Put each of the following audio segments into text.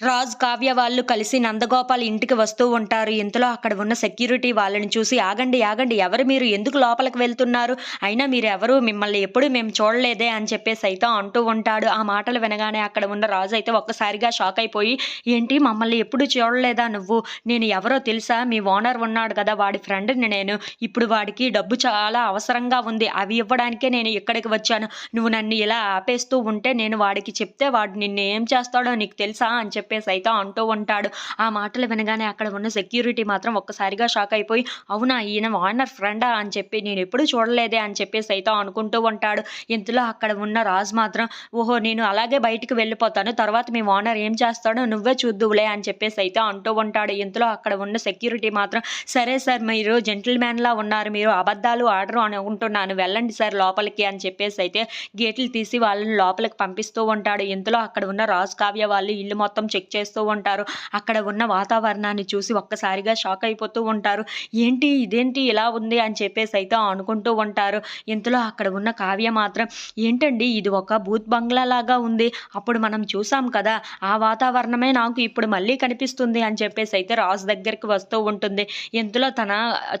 రాజ్ కావ్య వాళ్ళు కలిసి నందగోపాల్ ఇంటికి వస్తూ ఉంటారు. ఇంతలో అక్కడ ఉన్న సెక్యూరిటీ వాళ్ళని చూసి ఆగండి ఆగండి ఎవరు మీరు? ఎందుకు లోపలికి వెళ్తున్నారు? అయినా మీరు ఎవరు? మిమ్మల్ని ఎప్పుడు మేము చూడలేదే అని చెప్పేసి అయితే అంటూ ఉంటాడు. ఆ మాటలు వినగానే అక్కడ ఉన్న రాజు అయితే ఒక్కసారిగా షాక్ అయిపోయి ఏంటి? మమ్మల్ని ఎప్పుడు చూడలేదా నువ్వు? నేను ఎవరో తెలుసా? మీ ఓనర్ ఉన్నాడు కదా వాడి ఫ్రెండ్ని నేను. ఇప్పుడు వాడికి డబ్బు చాలా అవసరంగా ఉంది. అవి ఇవ్వడానికే నేను ఇక్కడికి వచ్చాను. నువ్వు నన్ను ఇలా ఆపేస్తూ ఉంటే నేను వాడికి చెప్తే వాడు నిన్ను ఏం చేస్తాడో నీకు తెలుసా? అని చెప్పి చెప్పేసి అయితే అంటూ ఉంటాడు. ఆ మాటలు వినగానే అక్కడ ఉన్న సెక్యూరిటీ మాత్రం ఒక్కసారిగా షాక్ అయిపోయి అవునా ఈయన వార్నర్ ఫ్రెండా అని చెప్పి నేను ఎప్పుడు చూడలేదే అని చెప్పేసి అయితే అనుకుంటూ ఉంటాడు. ఇంతలో అక్కడ ఉన్న రాజు మాత్రం ఓహో నేను అలాగే బయటికి వెళ్ళిపోతాను. తర్వాత మీ ఓనర్ ఏం చేస్తాడో నువ్వే చూద్దువులే అని చెప్పేసి అయితే అంటూ ఉంటాడు. ఇంతలో అక్కడ ఉన్న సెక్యూరిటీ మాత్రం సరే సార్ మీరు జెంటిల్మ్యాన్లా ఉన్నారు. మీరు అబద్ధాలు ఆడరు అని అనుకుంటున్నాను. వెళ్ళండి సార్ లోపలికి అని చెప్పేసి అయితే గేట్లు తీసి వాళ్ళని లోపలికి పంపిస్తూ ఉంటాడు. ఇంతలో అక్కడ ఉన్న రాజు కావ్య వాళ్ళు ఇల్లు మొత్తం చెక్ చేస్తూ ఉంటారు. అక్కడ ఉన్న వాతావరణాన్ని చూసి ఒక్కసారిగా షాక్ అయిపోతూ ఉంటారు. ఏంటి? ఇదేంటి? ఇలా ఉంది అని చెప్పేసి అయితే అనుకుంటూ ఉంటారు. ఇంతలో అక్కడ ఉన్న కావ్య మాత్రం ఏంటండి? ఇది ఒక బూత్ బంగ్లా లాగా ఉంది. అప్పుడు మనం చూసాం కదా ఆ వాతావరణమే నాకు ఇప్పుడు మళ్ళీ కనిపిస్తుంది అని చెప్పేసి అయితే రాజు దగ్గరికి వస్తూ ఉంటుంది. ఇంతలో తన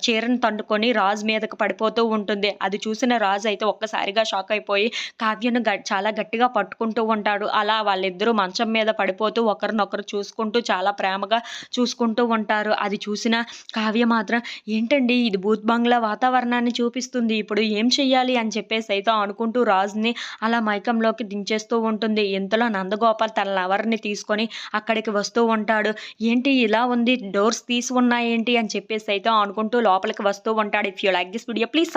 చీరను తండుకొని రాజు మీదకు పడిపోతూ ఉంటుంది. అది చూసిన రాజు అయితే ఒక్కసారిగా షాక్ అయిపోయి కావ్యను చాలా గట్టిగా పట్టుకుంటూ ఉంటాడు. అలా వాళ్ళిద్దరూ మంచం మీద పడిపోతూ ఒకరినొకరు చూసుకుంటూ చాలా ప్రేమగా చూసుకుంటూ ఉంటారు. అది చూసిన కావ్య మాత్రం ఏంటండి ఇది భూత్ బంగ్లా వాతావరణాన్ని చూపిస్తుంది. ఇప్పుడు ఏం చెయ్యాలి? అని చెప్పేసి అయితే అనుకుంటూ రాజుని అలా మైకంలోకి దించేస్తూ ఉంటుంది. ఇంతలో నందగోపాల్ తన లవర్ని తీసుకొని అక్కడికి వస్తూ ఉంటాడు. ఏంటి ఇలా ఉంది? డోర్స్ తీసి ఉన్నాయేంటి? అని చెప్పేసి అయితే అనుకుంటూ లోపలికి వస్తూ ఉంటాడు. If you like this video please